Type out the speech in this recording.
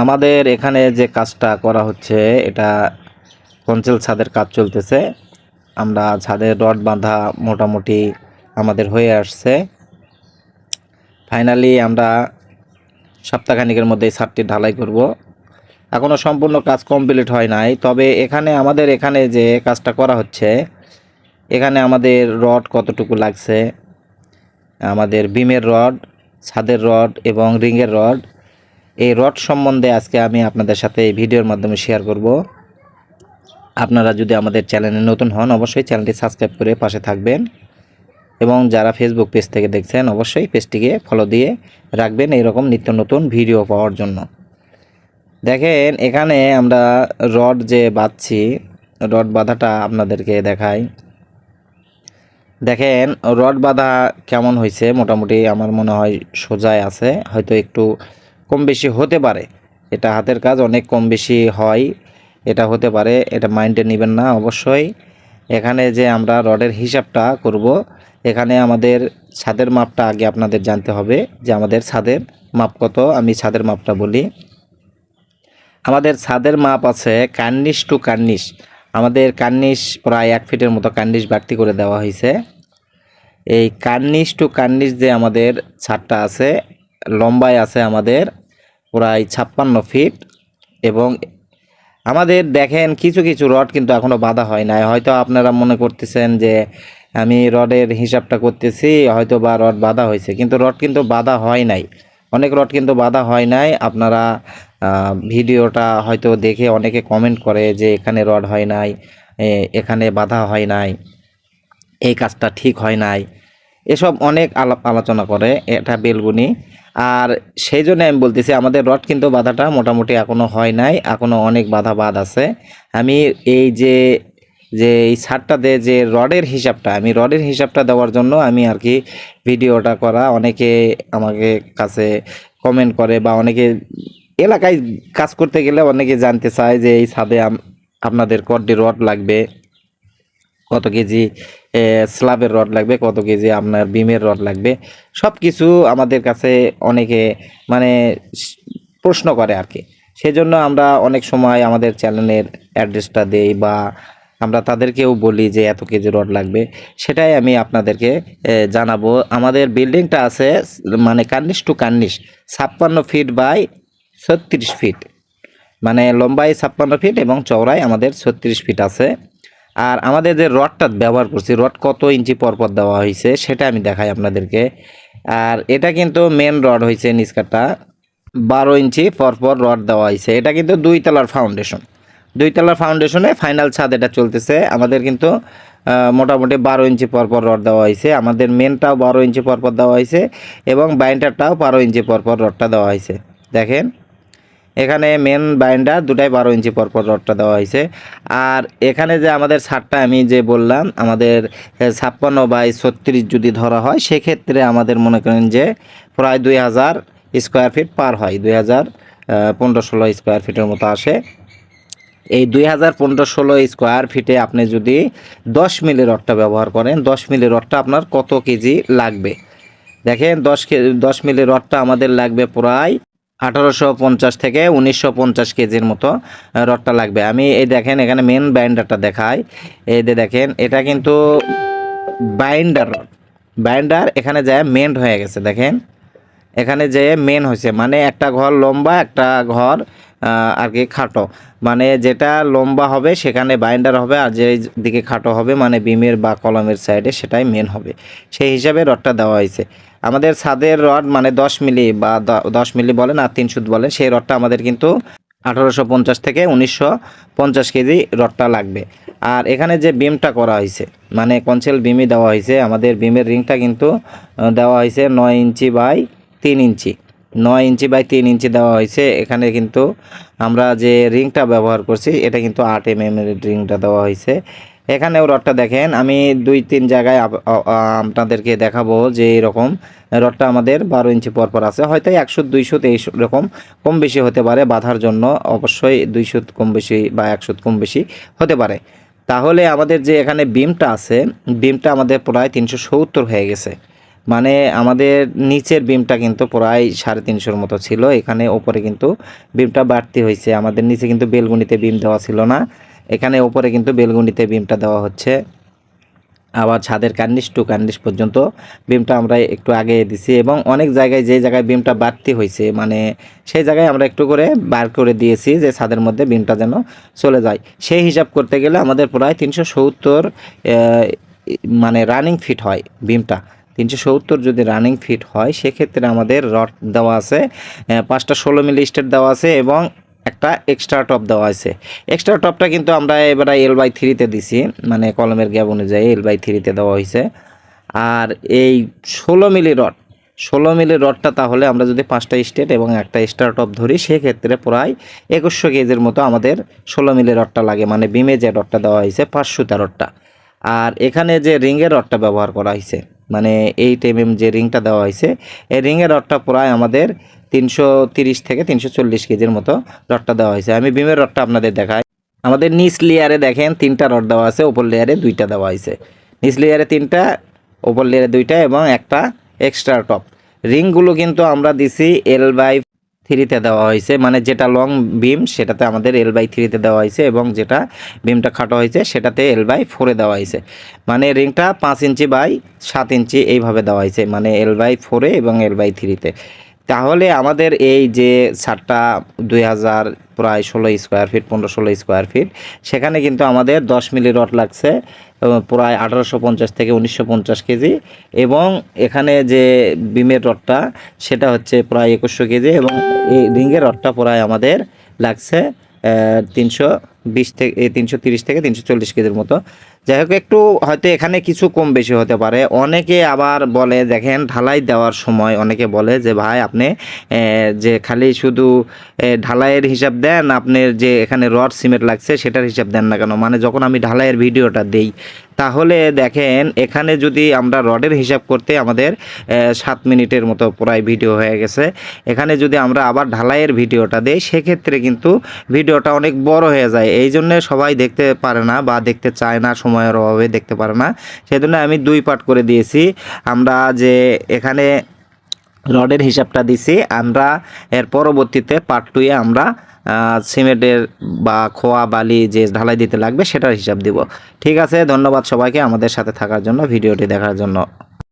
আমাদের এখানে যে কাজটা করা হচ্ছে, এটা কঞ্চেল ছাদের কাজ চলতেছে। আমরা ছাদের রড বাঁধা মোটামুটি আমাদের হয়ে আসছে। ফাইনালি আমরা সপ্তাহখানিকের মধ্যে ছাদটি ঢালাই করব। এখনও সম্পূর্ণ কাজ কমপ্লিট হয় নাই, তবে এখানে আমাদের এখানে যে কাজটা করা হচ্ছে, এখানে আমাদের রড কতটুকু লাগছে? আমাদের বিমের রড, ছাদের রড এবং রিংয়ের রড এই রড সম্বন্ধে আজকে আমি আপনাদের সাথে এই ভিডিওর মাধ্যমে শেয়ার করব। আপনারা যদি আমাদের চ্যানেলে নতুন হন, অবশ্যই চ্যানেলটি সাবস্ক্রাইব করে পাশে থাকবেন এবং যারা ফেসবুক পেজ থেকে দেখছেন, অবশ্যই পেজটিকে ফলো দিয়ে রাখবেন এরকম নিত্য নতুন ভিডিও পাওয়ার জন্য। দেখেন, এখানে আমরা রড যে বাঁধছি রড বাঁধাটা আপনাদেরকে দেখাই। দেখেন রড বাঁধা কেমন হয়েছে? মোটামুটি আমার মনে হয় সোজায় আছে, হয়তো একটু কম বেশি হতে পারে। এটা হাতের কাজ, অনেক কম বেশি হয়। এটা হতে পারে, এটা মাইন্ডে নেবেন না অবশ্যই। এখানে যে আমরা রডের হিসাবটা করব, এখানে আমাদের ছাদের মাপটা আগে আপনাদের জানতে হবে যে আমাদের ছাদের মাপ কত। আমি ছাদের মাপটা বলি। আমাদের ছাদের মাপ আছে কার্নিশ টু কার্নিশ আমাদের কার্নিশ প্রায় এক ফিটের মতো কার্নিশ বাড়তি করে দেওয়া হয়েছে। এই কার্নিশ টু কার্নিশ যে আমাদের ছাদটা আছে লম্বায় আছে আমাদের প্রায় ছাপ্পান্ন ফিট এবং আমাদের দেখেন কিছু কিছু রড কিন্তু এখনও বাঁধা হয় নাই। হয়তো আপনারা মনে করতেছেন যে আমি রডের হিসাবটা করতেছি হয়তো বা রড বাঁধা হয়েছে, কিন্তু রড কিন্তু বাঁধা হয় নাই। অনেক রড কিন্তু বাঁধা হয় নাই। আপনারা ভিডিওটা হয়তো দেখে অনেকে কমেন্ট করে যে এখানে রড হয় নাই এখানে বাঁধা হয় নাই, এই কাজটা ঠিক হয় নাই। এসব অনেক আলাপ আলোচনা করে এটা বেলগুনি। আর সেই জন্য আমি বলতেছি, আমাদের রড কিন্তু বাধাটা মোটামুটি এখনও হয় নাই এখনও অনেক বাধা বাদ আছে। আমি এই যে যে এই ছাদটাতে যে রডের হিসাবটা, আমি রডের হিসাবটা দেওয়ার জন্য আমি আর কি ভিডিওটা করা, অনেকে আমাকে কাছে কমেন্ট করে বা অনেকে এলাকায় কাজ করতে গেলে অনেকে জানতে চায় যে এই ছাদে আপনাদের কড্ডি রড লাগবে। কত কেজি এ, স্ল্যাবের রড লাগবে কত কেজি আপনার বিমের রড লাগবে সব কিছু আমাদের কাছে অনেকে মানে প্রশ্ন করে আর কি। সেজন্য আমরা অনেক সময় আমাদের চ্যানেলের অ্যাড্রেসটা দেই বা আমরা তাদেরকেও বলি যে এত কেজি রড লাগবে। সেটাই আমি আপনাদেরকে জানাব। আমাদের বিল্ডিংটা আছে মানে কার্নিশ টু কার্নিশ ছাপ্পান্ন ফিট বাই ছত্রিশ ফিট। মানে লম্বায় ছাপ্পান্ন ফিট এবং চওড়ায় আমাদের ছত্রিশ ফিট আছে। আর আমাদের যে রডটা ব্যবহার করছি, রড কত ইঞ্চি পরপর দেওয়া হয়েছে, সেটা আমি দেখাই আপনাদেরকে। আর এটা কিন্তু মেন রড হয়েছে নিচকাটা বারো ইঞ্চি পরপর রড দেওয়া হয়েছে। এটা কিন্তু দুই তলার ফাউন্ডেশন দুই তলার ফাউন্ডেশনে ফাইনাল ছাদ এটা চলতেছে। আমাদের কিন্তু মোটামুটি বারো ইঞ্চি পরপর রড দেওয়া হয়েছে। আমাদের মেনটাও বারো ইঞ্চি পরপর দেওয়া হয়েছে এবং বাইন্ডারটাও বারো ইঞ্চি পরপর রডটা দেওয়া হয়েছে। দেখেন। এখানে মেন বাইন্ডার দুটাই বারো ইঞ্চি পরপর রডটা দেওয়া হয়েছে। আর এখানে যে আমাদের ছাদটা আমি যে বললাম, আমাদের ছাপ্পান্ন বাই ছত্রিশ যদি ধরা হয়, সেক্ষেত্রে আমাদের মনে করেন যে প্রায় দুই হাজার স্কোয়ার ফিট পার হয়, দুই হাজার পনেরো ষোলো স্কোয়ার ফিটের মতো আসে। এই দুই হাজার পনেরো ষোলো স্কোয়ার ফিটে আপনি যদি দশ মিলি রডটা ব্যবহার করেন, দশ মিলি রডটা আপনার কত কেজি লাগবে? দেখেন, দশ দশ মিলি রডটা আমাদের লাগবে প্রায় আঠারোশো পঞ্চাশ থেকে উনিশশো পঞ্চাশ কেজির মতো রডটা লাগবে। আমি এই দেখেন, এখানে মেন বাইন্ডারটা দেখাই। এই যে দেখেন, এটা কিন্তু বাইন্ডার রড বাইন্ডার এখানে যায় মেন্ট হয়ে গেছে, দেখেন। এখানে যে মেন হয়েছে মানে একটা ঘর লম্বা, একটা ঘর আর কি খাটো। মানে যেটা লম্বা হবে সেখানে বাইন্ডার হবে আর যে দিকে খাটো হবে মানে বিমের বা কলমের সাইডে সেটাই মেন হবে। সেই হিসাবে রডটা দেওয়া হয়েছে। আমাদের ছাদের রড মানে দশ মিলি বা দশ মিলি বলেন আর তিন সুদ বলেন সেই রডটা আমাদের কিন্তু আঠারোশো পঞ্চাশ থেকে উনিশশো পঞ্চাশ কেজি রডটা লাগবে। আর এখানে যে বিমটা করা হয়েছে মানে কনসেল বিমই দেওয়া হয়েছে, আমাদের বিমের রিংটা কিন্তু দেওয়া হয়েছে নয় ইঞ্চি বাই তিন ইঞ্চি। নয় ইঞ্চি বাই তিন ইঞ্চি দেওয়া হয়েছে। এখানে কিন্তু আমরা যে রিংটা ব্যবহার করছি, এটা কিন্তু আট এম এম এর রিংটা দেওয়া হয়েছে। এখানেও রডটা দেখেন, আমি দুই তিন জায়গায় আপনাদেরকে দেখাবো যে এরকম রডটা আমাদের বারো ইঞ্চি পরপর আছে। হয়তো একশো, দুইশো এই রকম কম বেশি হতে পারে বাঁধার জন্য, অবশ্যই দুইশো কম বেশি বা একশো কম বেশি হতে পারে। তাহলে আমাদের যে এখানে বিমটা আছে, বিমটা আমাদের প্রায় তিনশো সত্তর হয়ে গেছে। মানে আমাদের নিচের বিমটা কিন্তু প্রায় সাড়ে তিনশোর মতো ছিল। এখানে ওপরে কিন্তু বিমটা বাড়তি হয়েছে। আমাদের নিচে কিন্তু বেলগুনিতে বিম দেওয়া ছিল না। এখানে ওপরে কিন্তু বেলগুনিতে বিমটা দেওয়া হচ্ছে। আবার ছাদের কার্নিশ টু কার্নিশ পর্যন্ত বিমটা আমরা একটু আগে দিছি এবং অনেক জায়গায় যে জায়গায় বিমটা বাড়তি হয়েছে মানে সেই জায়গায় আমরা একটু করে বার করে দিয়েছি যে ছাদের মধ্যে বিমটা যেন চলে যায়। সেই হিসাব করতে গেলে আমাদের প্রায় তিনশো সত্তর মানে রানিং ফিট হয় বিমটা। তিনশো সত্তর যদি রানিং ফিট হয়, সেক্ষেত্রে আমাদের রড দেওয়া আছে পাঁচটা ষোলো মিলি স্টেট দেওয়া আছে এবং একটা এক্সট্রা টপ দেওয়া আছে। এক্সট্রা টপটা কিন্তু আমরা এবার এল বাই থ্রিতে দিছি মানে কলমের গ্যাপ অনুযায়ী এল বাই থ্রিতে দেওয়া হয়েছে। আর এই ষোলো মিলি রড ষোলো মিলি রডটা তাহলে আমরা যদি পাঁচটা স্টেট এবং একটা এক্সট্রা টপ ধরি, সেক্ষেত্রে প্রায় একুশশো কেজির মতো আমাদের ষোলো মিলি রডটা লাগে মানে বিমে যে রডটা দেওয়া হয়েছে পাঁচশো তেরোটা আর এখানে যে রিংয়ের রডটা ব্যবহার করা হয়েছে মানে এইট এম এম যে রিংটা দেওয়া হয়েছে, এই রিংয়ের রডটা প্রায় আমাদের তিনশো তিরিশ থেকে তিনশো চল্লিশ কেজির মতো রডটা দেওয়া হয়েছে। আমি বিমের রডটা আপনাদের দেখাই। আমাদের নিচ লেয়ারে দেখেন তিনটা রড দেওয়া আছে ওপর লেয়ারে দুইটা দেওয়া হয়েছে। নিচ লেয়ারে তিনটা ওপর লেয়ারে দুইটা এবং একটা এক্সট্রা টপ রিংগুলো কিন্তু আমরা দিছি এল বাই থ্রিতে দেওয়া হয়েছে মানে যেটা লং বিম সেটাতে আমাদের এল বাই থ্রিতে দেওয়া হয়েছে এবং যেটা বিমটা খাটো হয়েছে, সেটাতে এল বাই ফোরে দেওয়া হয়েছে। মানে রিংটা পাঁচ ইঞ্চি বাই সাত ইঞ্চি এইভাবে দেওয়া হয়েছে মানে এল বাই ফোরে এবং এল বাই থ্রিতে তাহলে আমাদের এই যে ছাদটা দুই হাজার প্রায় ষোলো স্কোয়ার ফিট পনেরো ষোলো স্কোয়ার ফিট সেখানে কিন্তু আমাদের দশ মিলি রড লাগছে প্রায় আঠারোশো পঞ্চাশ থেকে উনিশশো পঞ্চাশ কেজি, এবং এখানে যে বিমের রডটা, সেটা হচ্ছে প্রায় একুশশো কেজি, এবং এই রিঙ্গের রডটা প্রায় আমাদের লাগছে তিনশো বিশ থেকে, তিনশো তিরিশ থেকে তিনশো চল্লিশ কেজির মতো। যাই হোক, একটু হয়তো এখানে কিছু কম বেশি হতে পারে। অনেকে আবার বলে, দেখেন, ঢালাই দেওয়ার সময় অনেকে বলে যে, ভাই, আপনি যে খালি শুধু ঢালাইয়ের হিসাব দেন, আপনার যে এখানে রড, সিমেন্ট লাগছে, সেটার হিসাব দেন না কেন? মানে যখন আমি ঢালাইয়ের ভিডিওটা দেই, তাহলে দেখেন, এখানে যদি আমরা রডের হিসাব করতে আমাদের সাত মিনিটের মতো প্রায় ভিডিও হয়ে গেছে। এখানে যদি আমরা আবার ঢালাইয়ের ভিডিওটা দেই, সেক্ষেত্রে কিন্তু ভিডিওটা অনেক বড় হয়ে যায়। এই জন্যে সবাই দেখতে পারে না বা দেখতে চায় না সময়ের অভাবে দেখতে পারে না। সেজন্য আমি দুই পার্ট করে দিয়েছি। আমরা যে এখানে রডের হিসাবটা দিছি, আমরা এর পরবর্তীতে পার্ট টুয়ে আমরা সিমেন্টের বা খোয়া, বালি যে ঢালাই দিতে লাগবে সেটার হিসাব দিব। ঠিক আছে, ধন্যবাদ সবাইকে আমাদের সাথে থাকার জন্য, ভিডিওটি দেখার জন্য।